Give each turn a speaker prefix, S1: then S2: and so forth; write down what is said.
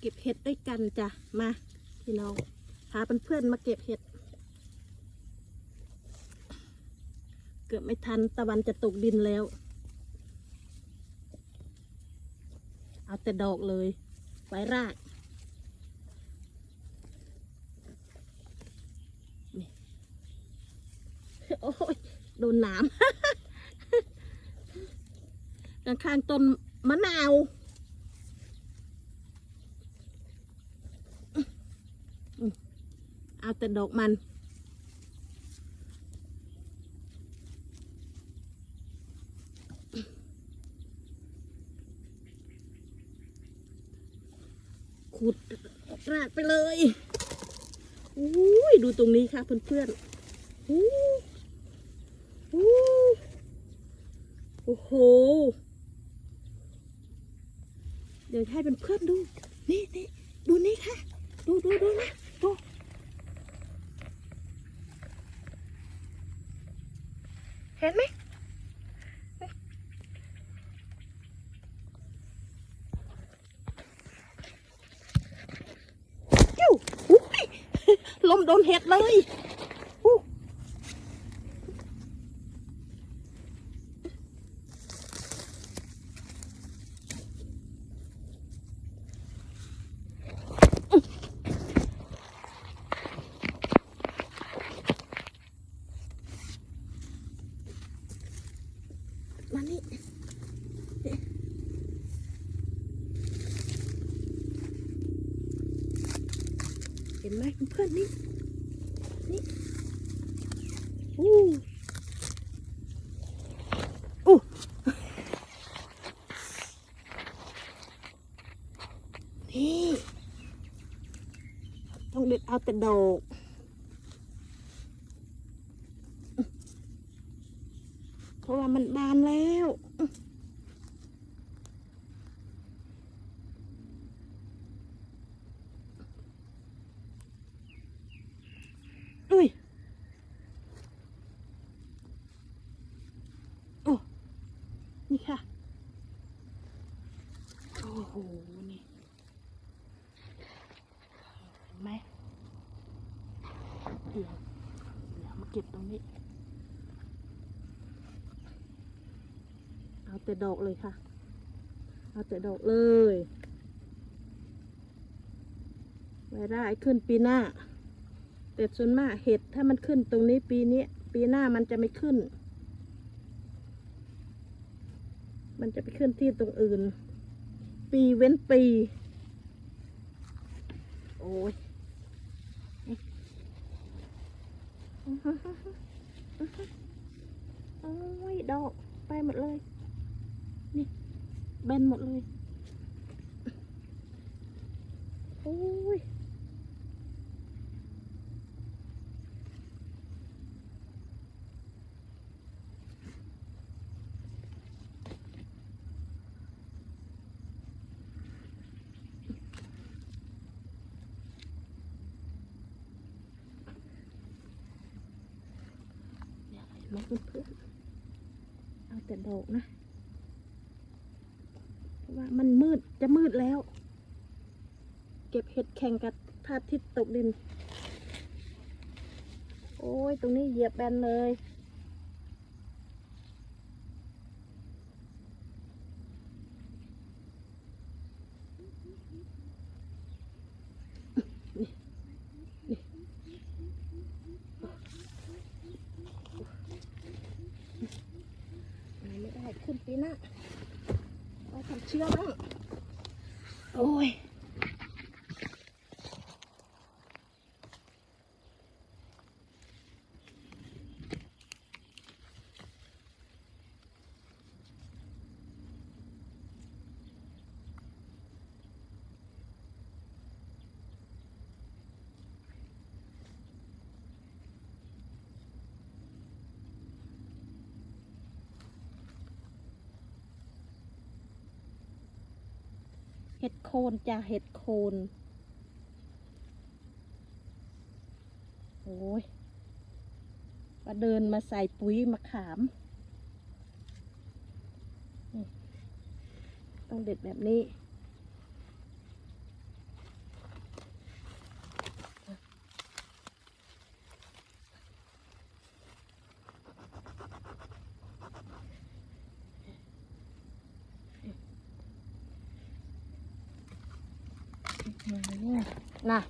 S1: เก็บเห็ดด้วยกันจ้ะ มาพี่น้องพาเพื่อนๆมาเก็บเห็ด เกือบไม่ทันตะวันจะตกดินแล้ว เอาแต่ดอกเลย ไว้รากโอ้ยโดนนามข้างๆต้นมะนาว เอาแต่ดอกมัน ขุดรากไปเลยอุ้ยดูตรงนี้ค่ะเพื่อนๆอู้อู้โอ้โห เดี๋ยวให้เพื่อนๆดู นี่นี่ดูนี่ค่ะ ดูดูดูนะดู เห็นไหม จิ้วอุ๊ย ลมโดนเห็ดเลยอู้มานี่ เห็นไหมเพื่อนนี่นี่อู้อู้นี่ต้องเด็ดเอาแต่ดอกเพราะว่ามันบานแล้ว นี่ค่ะ โอ้โห นี่เห็นไหมเดี๋ยวเดี๋ยวมาเก็บตรงนี้ เอาแต่ดอกเลยค่ะ เอาแต่ดอกเลยไว้ได้ขึ้นปีหน้า แต่ส่วนมากเห็ดถ้ามันขึ้นตรงนี้ปีนี้ ปีหน้ามันจะไม่ขึ้น มันจะไปขึ้นที่ตรงอื่น ปีเว้นปี โอ้ยโอ้ยดอก ไปหมดเลย นี่เบนหมดเลย โอ้ย เดี๋ยวเห็ นไหมเพื่อนๆเอาแต่ดอกนะ เพราะว่ามันมืดจะมืดแล้ว เก็บเห็ดแข่งกับพระอาทิตย์ตกดิน โอ้ย ตรงนี้เหยียบแบนเลย ไม่ได้ขึ้นปีน้าเราทำเชื่อบ้างโอ้ย เห็ดโคนจ้าเห็ดโคนโอ้ยมาเดินมาใส่ปุ๋ยมะขาม ต้องเด็ดแบบนี้ นะ